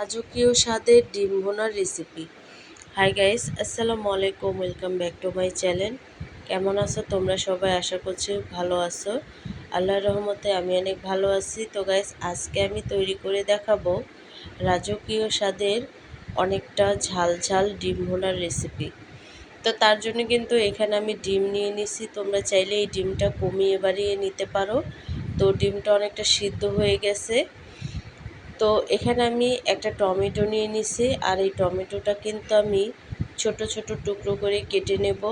রাজকীয় স্বাদের ডিম ভোনার রেসিপি হাই গাইস আসসালামু আলাইকুম welcome back to my channel কেমন আছো তোমরা সবাই? আশা করছি ভালো আছো। আল্লাহর রহমতে আমি অনেক ভালো আছি। তো গাইস আজকে আমি তৈরি করে দেখাবো রাজকীয় স্বাদের অনেকটা ঝাল ঝাল ডিম ভোনার রেসিপি তো তার জন্য কিন্তু এখানে আমি ডিম নিয়ে নিছি। তোমরা চাইলে এই ডিমটা কমিয়ে বাড়িয়ে নিতে পারো। তো ডিমটা অনেকটা সিদ্ধ হয়ে গেছে। তো এখানে আমি একটা টমেটো নিয়ে নিছি, আর এই টমেটোটা কিন্তু আমি ছোট ছোট টুকরো করে কেটে নেব।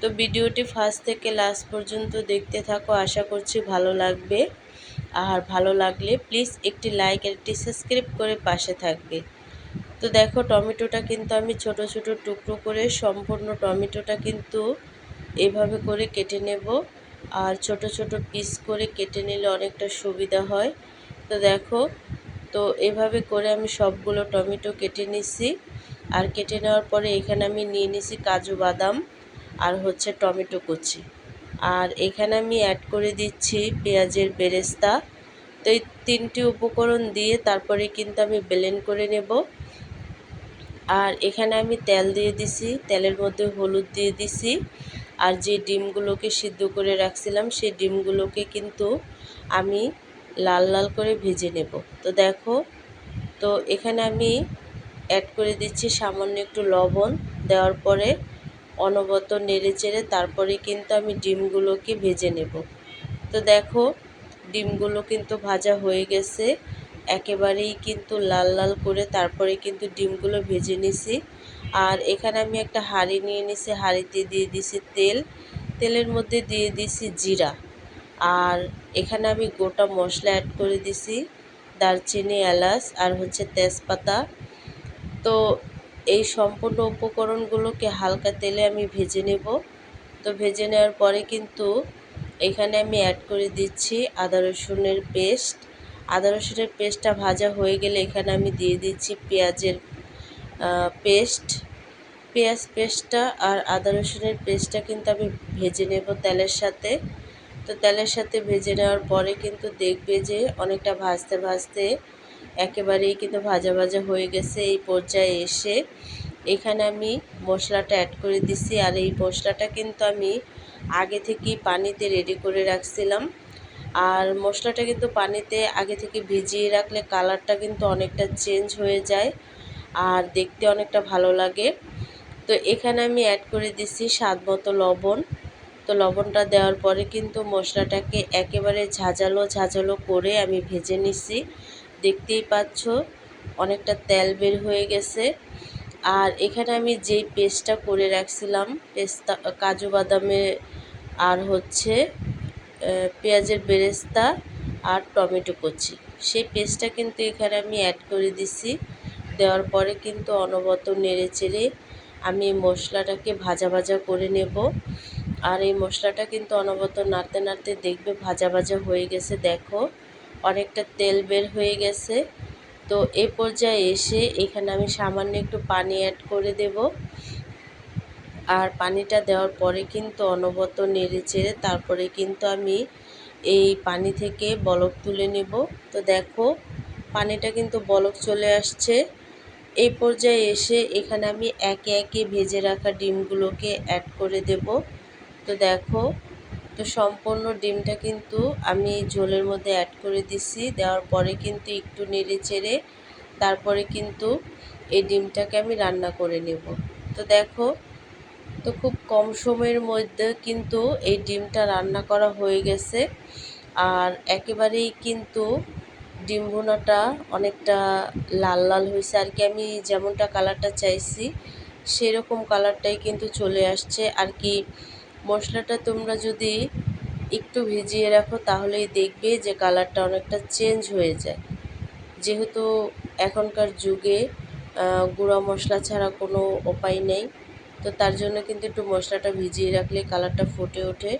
তো ভিডিওটি ফার্স্ট থেকে লাস্ট পর্যন্ত দেখতে থাকো, আশা করছি ভালো লাগবে। আর ভালো লাগলে প্লিজ একটি লাইক, আর একটি সাবস্ক্রাইব করে পাশে থাকবে। তো দেখো, টমেটোটা কিন্তু আমি ছোট ছোট টুকরো করে সম্পূর্ণ টমেটোটা কিন্তু এভাবে করে কেটে নেব। আর ছোট ছোট পিস করে কেটে নিলে অনেকটা সুবিধা হয়। তো দেখো তো এভাবে করে আমি সবগুলো টমেটো কেটে নিছি। আর কেটে নেওয়ার পরে এখানে আমি নিয়ে নিছি কাজু বাদাম আর হচ্ছে টমেটো কুচি। আর এখানে আমি অ্যাড করে দিচ্ছি পেঁয়াজের বেরেস্তা। তো এই তিনটি উপকরণ দিয়ে তারপরে কিন্তু আমি ব্লেন্ড করে নেব। আর এখানে আমি তেল দিয়ে দিছি, তেলের মধ্যে হলুদ দিয়ে দিছি। আর যে ডিমগুলোকে সিদ্ধ করে রাখছিলাম, সেই ডিমগুলোকে কিন্তু আমি লাল লাল করে ভেজে নেব। তো দেখো, তো এখানে আমি অ্যাড করে দিচ্ছি সামান্য একটু লবণ। দেওয়ার পরে অনবত নেড়ে চেড়ে তারপরে কিন্তু আমি ডিমগুলোকে ভেজে নেব। তো দেখো, ডিমগুলো কিন্তু ভাজা হয়ে গেছে। একেবারেই কিন্তু লাল লাল করে তারপরে কিন্তু ডিমগুলো ভেজে নিছি। আর এখানে আমি একটা হাঁড়ি নিয়ে নিছি, হাঁড়িতে দিয়ে দিছি তেল। তেলের মধ্যে দিয়ে দিছি জিরা। আর এখানে আমি গোটা মশলা অ্যাড করে দিছি, দারচিনি, এলাচ আর হচ্ছে তেজপাতা। তো এই সম্পূর্ণ উপকরণগুলোকে হালকা তেলে আমি ভেজে নেব। তো ভেজে নেওয়ার পরে কিন্তু এখানে আমি অ্যাড করে দিচ্ছি আদা রসুনের পেস্ট। আদা রসুনের পেস্টটা ভাজা হয়ে গেলে এখানে আমি দিয়ে দিচ্ছি পেঁয়াজের পেস্ট। পেঁয়াজ পেস্টটা আর আদা রসুনের পেস্টটা কিন্তু আমি ভেজে নেব তেলের সাথে। তো তেলের সাথে ভেজে নেওয়ার পরে কিন্তু দেখবে যে অনেকটা ভাজতে ভাজতে একেবারেই কিন্তু ভাজা ভাজা হয়ে গেছে এই পর্যায়ে এসে। এখানে আমি মশলাটা অ্যাড করে দিছি আর এই মশলাটা কিন্তু আমি আগে থেকেই পানিতে রেডি করে রাখছিলাম। আর মশলাটা কিন্তু পানিতে আগে থেকে ভিজিয়ে রাখলে কালারটা কিন্তু অনেকটা চেঞ্জ হয়ে যায় আর দেখতে অনেকটা ভালো লাগে। তো এখানে আমি অ্যাড করে দিচ্ছি স্বাদ মতো লবণ। তো লবণটা দেওয়ার পরে কিন্তু মশলাটাকে একেবারে ঝাঁঝালো ঝাঁঝালো করে আমি ভেজে নিছি। দেখতেই পাচ্ছ, অনেকটা তেল বের হয়ে গেছে। আর এখানে আমি যেই পেস্টটা করে রাখছিলাম, পেস্তা, কাজু বাদামে আর হচ্ছে পেঁয়াজের বেরেস্তা আর টমেটো কচি। সেই পেস্টটা কিন্তু এখানে আমি অ্যাড করে দিছি। দেওয়ার পরে কিন্তু অনবত নেড়ে চেড়ে আমি মশলাটাকে ভাজা ভাজা করে নেব। আর এই মশলাটা কিন্তু অনবত নাড়তে নাড়তে দেখবে ভাজা ভাজা হয়ে গেছে, দেখো। অনেকটা তেল বের হয়ে গেছে। তো এ পর্যায়ে এসে এখানে আমি সামান্য একটু পানি অ্যাড করে দেব। আর পানিটা দেওয়ার পরে কিন্তু অনবত নেড়ে চেড়ে তারপরে কিন্তু আমি এই পানি থেকে বলক তুলে নেব। তো দেখো, পানিটা কিন্তু বলক চলে আসছে। এই পর্যায়ে এসে এখানে আমি একে একে ভেজে রাখা ডিমগুলোকে অ্যাড করে দেব। তো দেখো, তো সম্পূর্ণ ডিমটা কিন্তু আমি ঝোলের মধ্যে অ্যাড করে দিছি। দেওয়ার পরে কিন্তু একটু নেড়ে চেড়ে তারপরে কিন্তু এই ডিমটাকে আমি রান্না করে নেব। তো দেখো, তো খুব কম সময়ের মধ্যে কিন্তু এই ডিমটা রান্না করা হয়ে গেছে। আর একেবারেই কিন্তু ডিম ভুনাটা অনেকটা লাল লাল হয়েছে। আর কি আমি যেমনটা কালারটা চাইছি, সেরকম কালারটাই কিন্তু চলে আসছে। আর কি মশলাটা তোমরা যদি একটু ভিজিয়ে রাখো, তাহলেই দেখবে যে কালারটা অনেকটা চেঞ্জ হয়ে যায়। যেহেতু এখনকার যুগে গুঁড়া মশলা ছাড়া কোনো উপায় নেই, তো তার জন্য কিন্তু একটু মশলাটা ভিজিয়ে রাখলে কালারটা ফুটে ওঠে।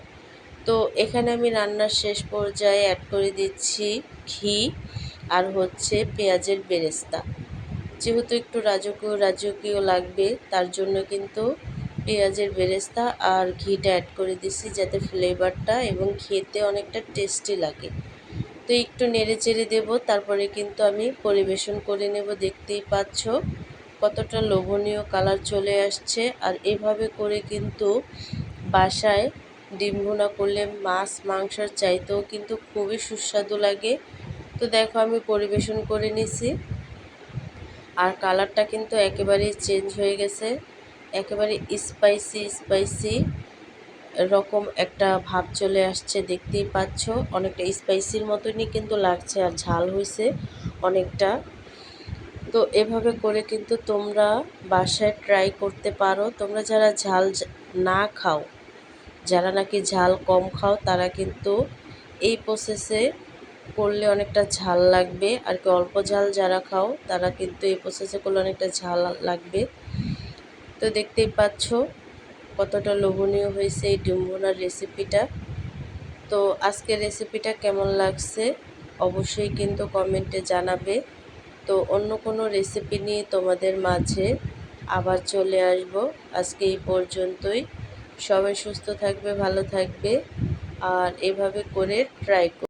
তো এখানে আমি রান্নার শেষ পর্যায়ে অ্যাড করে দিচ্ছি ঘি আর হচ্ছে পেঁয়াজের বেরেস্তা। যেহেতু একটু রাজকীয় রাজকীয় লাগবে, তার জন্য কিন্তু পেঁয়াজের বেরেস্তা আর ঘিটা অ্যাড করে দিছি যাতে ফ্লেভারটা এবং খেতে অনেকটা টেস্টি লাগে। তো একটু নেড়ে চেড়ে দেবো, তারপরে কিন্তু আমি পরিবেশন করে নেব। দেখতেই পাচ্ছ কতটা লোভনীয় কালার চলে আসছে। আর এভাবে করে কিন্তু বাসায় ডিম ভুনা করলে মাছ, মাংসর চাইতেও কিন্তু খুবই সুস্বাদু লাগে। তো দেখো আমি পরিবেশন করে নিছি। আর কালারটা কিন্তু একেবারেই চেঞ্জ হয়ে গেছে। একেবারে স্পাইসি স্পাইসি রকম একটা ভাব চলে আসছে, দেখতেই পাচ্ছ। অনেকটা স্পাইসির মতনই কিন্তু লাগছে আর ঝাল হয়েছে অনেকটা। তো এভাবে করে কিন্তু তোমরা বাসায় ট্রাই করতে পারো। তোমরা যারা ঝাল না খাও, যারা নাকি ঝাল কম খাও, তারা কিন্তু এই প্রসেসে করলে অনেকটা ঝাল লাগবে। আর কি অল্প ঝাল যারা খাও, তারা কিন্তু এই প্রসেসে করলে অনেকটা ঝাল লাগবে। তো দেখতেই পাচ্ছ কতটা লোভনীয় হয়েছে এই ডিম্বনার রেসিপিটা তো আজকের রেসিপিটা কেমন লাগছে অবশ্যই কিন্তু কমেন্টে জানাবে। তো অন্য কোনো রেসিপি নিয়ে তোমাদের মাঝে আবার চলে আসব। আজকে এই পর্যন্তই। সবাই সুস্থ থাকবে, ভালো থাকবে, আর এভাবে করে ট্রাই